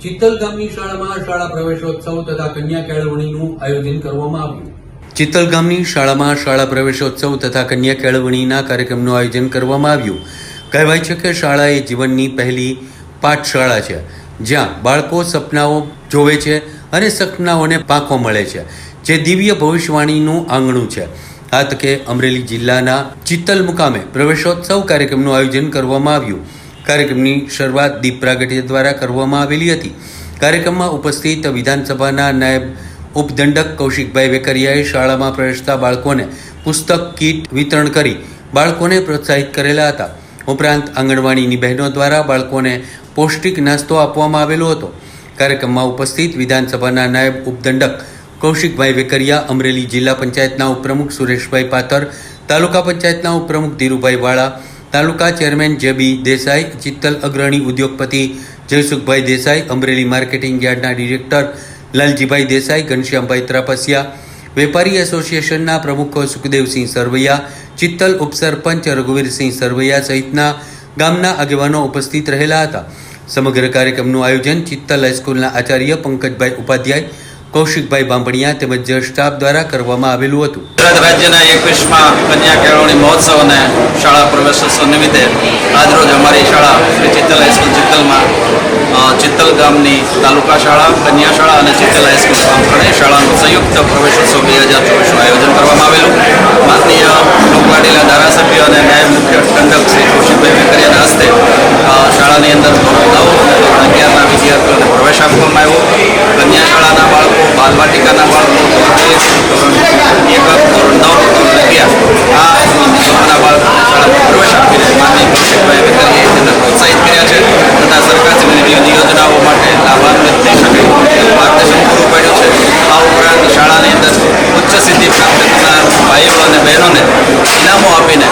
ચિત્તલ ગામની શાળામાં શાળા પ્રવેશોત્સવ તથા કન્યા કેળવણીનું આયોજન કરવામાં આવ્યું. ચિત્તલ ગામની શાળામાં શાળા પ્રવેશોત્સવ તથા કન્યા કેળવણીના કાર્યક્રમનું આયોજન કરવામાં આવ્યું. કહેવાય છે કે શાળા એ જીવનની પહેલી પાઠશાળા છે, જ્યાં બાળકો સપનાઓ જોવે છે અને સપનાઓને પાંખો મળે છે, જે દિવ્ય ભવિષ્યવાણીનું આંગણું છે. આ તકે અમરેલી જિલ્લાના ચિત્તલ મુકામે પ્રવેશોત્સવ કાર્યક્રમનું આયોજન કરવામાં આવ્યું. કાર્યક્રમની શરૂઆત દીપ પ્રાગટ્ય દ્વારા કરવામાં આવેલી હતી. કાર્યક્રમમાં ઉપસ્થિત વિધાનસભાના નાયબ ઉપદંડક કૌશિકભાઈ વેકરિયાએ શાળામાં પ્રવેશતા બાળકોને પુસ્તક કીટ વિતરણ કરી બાળકોને પ્રોત્સાહિત કરેલા હતા. ઉપરાંત આંગણવાડીની બહેનો દ્વારા બાળકોને પૌષ્ટિક નાસ્તો આપવામાં આવેલો હતો. કાર્યક્રમમાં ઉપસ્થિત વિધાનસભાના નાયબ ઉપદંડક કૌશિકભાઈ વેકરિયા, અમરેલી જિલ્લા પંચાયતના ઉપપ્રમુખ સુરેશભાઈ પાથર, તાલુકા પંચાયતના ઉપપ્રમુખ ધીરુભાઈ વાળા તાલુકા ચેરમેન જેબી દેસાઈ, ચિત્તલ અગ્રણી ઉદ્યોગપતિ જયસુખભાઈ દેસાઈ, અમરેલી માર્કેટિંગ યાર્ડના ડિરેક્ટર લાલજીભાઈ દેસાઈ, ઘનશ્યામભાઈ ત્રાપસિયા, વેપારી એસોસિએશનના પ્રમુખો સુખદેવસિંહ સરવૈયા, ચિત્તલ ઉપસરપંચ રઘુવીરસિંહ સરવૈયા સહિતના ગામના આગેવાનો ઉપસ્થિત રહેલા હતા. સમગ્ર કાર્યક્રમનું આયોજન ચિત્તલ હાઈસ્કૂલના આચાર્ય પંકજભાઈ ઉપાધ્યાય કૌશિકભાઈ બાંભણિયા તેમજ સ્ટાફ દ્વારા કરવામાં આવેલું હતું. ગુજરાત રાજ્યના એકવીસમાં કન્યા કેળવણી મહોત્સવ અને શાળા પ્રવેશોત્સવ નિમિત્તે આજરોજ અમારી શાળા શ્રી ચિત્તલ હાઈસ્કૂલ ચિત્તલમાં ચિત્તલ ગામની તાલુકા શાળા, કન્યા શાળા અને ચિત્તલ હાઈસ્કૂલ ત્રણેય શાળાનું સંયુક્ત પ્રવેશોત્સવ બે હજાર ચોવીસનું આયોજન કરવામાં આવેલું. ઉપરાંત શાળાની અંદર